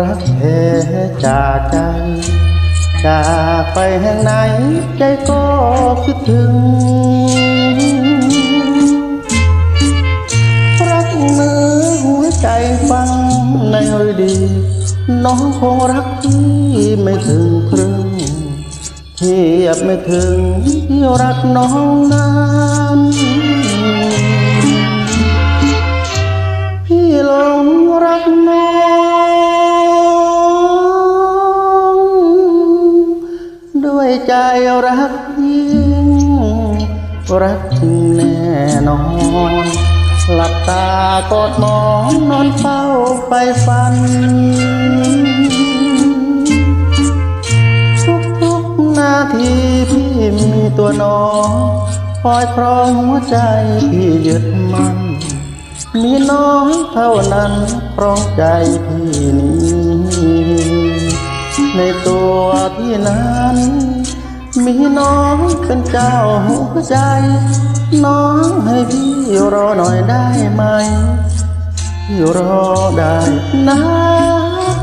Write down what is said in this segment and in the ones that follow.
รักเธอจากใจ จากไปแห่งไหน ใจก็คิดถึง รักเนื้อหัวใจฟังในฤดี น้องคงรักพี่ไม่ถึงครึ่งเทียบไม่ถึงที่รักน้องนั้น ด้วยใจรักยิ่ง รักจริงแน่นอน หลับตากอดหมอนนอนเฝ้าไปฝัน ทุกๆนาทีพี่มีตัวน้องคอยครองหัวใจพี่ยึดมัน มีน้องเท่านั้นครองใจพี่นี้ ในตัวพี่นั้น มีน้องเป็นเจ้าหัวใจ น้องให้พี่รอหน่อยได้ไหมพี่รอได้นะ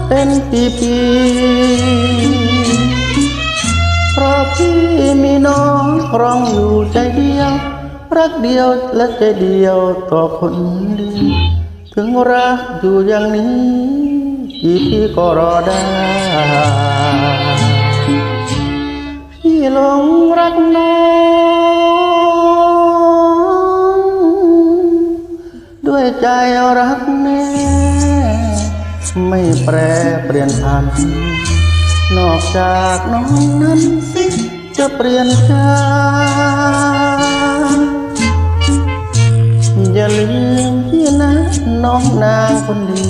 เป็นปีปีๆเพราะพี่มีน้องครองอยู่ใจเดียว รักเดียวและใจเดียวต่อคนดีถึงรักอยู่อย่างนี้ กี่ปีก็รอได้ พี่หลงรักน้อง ด้วยใจรักแน่ ไม่แปรเปลี่ยนพัน นอกจากน้องนั้นสิจะเปลี่ยนใจอย่าลืมพี่นะน้องนางคนดี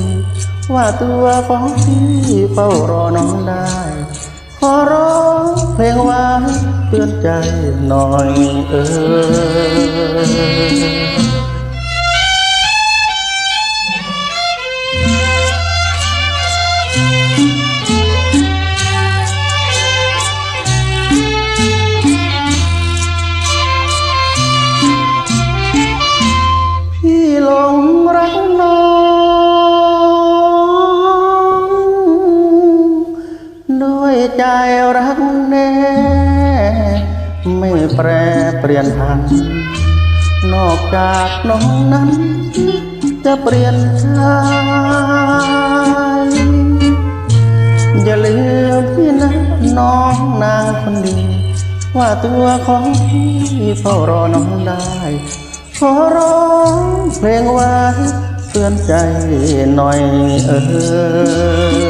ว่าตัวของพี่เฝ้ารอน้องได้ ขอร้องเพลงไวานเตือนใจหน่อยเออ ด้วยใจรักแน่ ไม่แปรเปลี่ยนพัน นอกจากน้องนั้น จะเปลี่ยนใจอย่าลืมพี่นะน้องนางคนดี ว่าตัวของพี่เฝ้ารอน้องได้ ขอร้องเพลงไว้เตือนใจหน่อยเออ